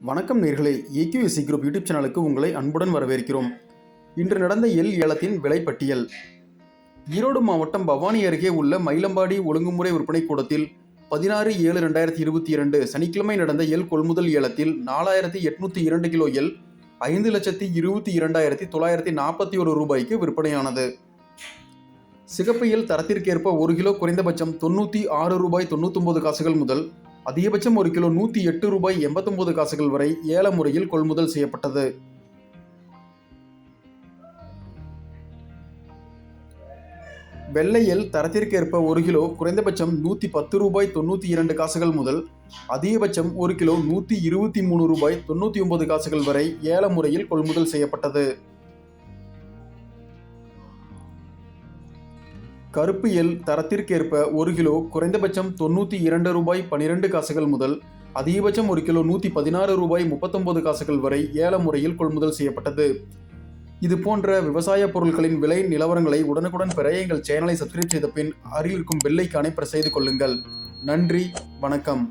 வணக்கம் நேர்களே. AQSC group YouTube சேனலுக்கு உங்களை அன்புடன் வரவேற்கிறோம். இன்று நடந்த எல் ஏலத்தின் விலைப்பட்டியல். ஈரோடு மாவட்டம் பவானி அருகே உள்ள மயிலம்பாடி ஒழுங்குமுறை விற்பனை கூடத்தில் பதினாறு ஏழு ரெண்டாயிரத்தி இருபத்தி இரண்டு சனிக்கிழமை நடந்த எல் கொள்முதல் ஏலத்தில் நாலாயிரத்தி எட்நூற்றி இரண்டு கிலோ எல் ஐந்து லட்சத்தி இருபத்தி இரண்டாயிரத்தி தொள்ளாயிரத்தி நாற்பத்தி ஒரு ரூபாய்க்கு விற்பனையானது. சிகப்பு எல் தரத்திற்கேற்ப ஒரு கிலோ குறைந்தபட்சம் தொண்ணூற்றி ஆறு ரூபாய் தொண்ணூத்தொம்பது காசுகள் முதல் அதிகபட்சம் ஒரு கிலோ நூற்றி எட்டு ரூபாய் எண்பத்தொம்பது காசுகள் வரை ஏல முறையில் கொள்முதல் செய்யப்பட்டது. வெள்ளையில் தரத்திற்கேற்ப ஒரு கிலோ குறைந்தபட்சம் நூற்றி பத்து ரூபாய் தொண்ணூற்றி இரண்டு காசுகள் முதல் அதிகபட்சம் ஒரு கிலோ நூற்றி இருபத்தி மூணு ரூபாய் தொண்ணூற்றி ஒன்பது காசுகள் வரை ஏல முறையில் கொள்முதல் செய்யப்பட்டது. கருப்பு எல் தரத்திற்கேற்ப ஒரு கிலோ குறைந்தபட்சம் தொண்ணூற்றி இரண்டு ரூபாய் பனிரெண்டு காசுகள் முதல் அதிகபட்சம் ஒரு கிலோ நூற்றி பதினாறு ரூபாய் முப்பத்தொன்பது காசுகள் வரை ஏல முறையில் கொள்முதல் செய்யப்பட்டது. இது போன்ற விவசாய பொருட்களின் விலை நிலவரங்களை உடனுக்குடன் பெற எங்கள் சேனலை சப்ஸ்கிரைப் செய்த பின் அருகில் இருக்கும் பெல்லைக்கானை பிரஸ் செய்து கொள்ளுங்கள். நன்றி வணக்கம்.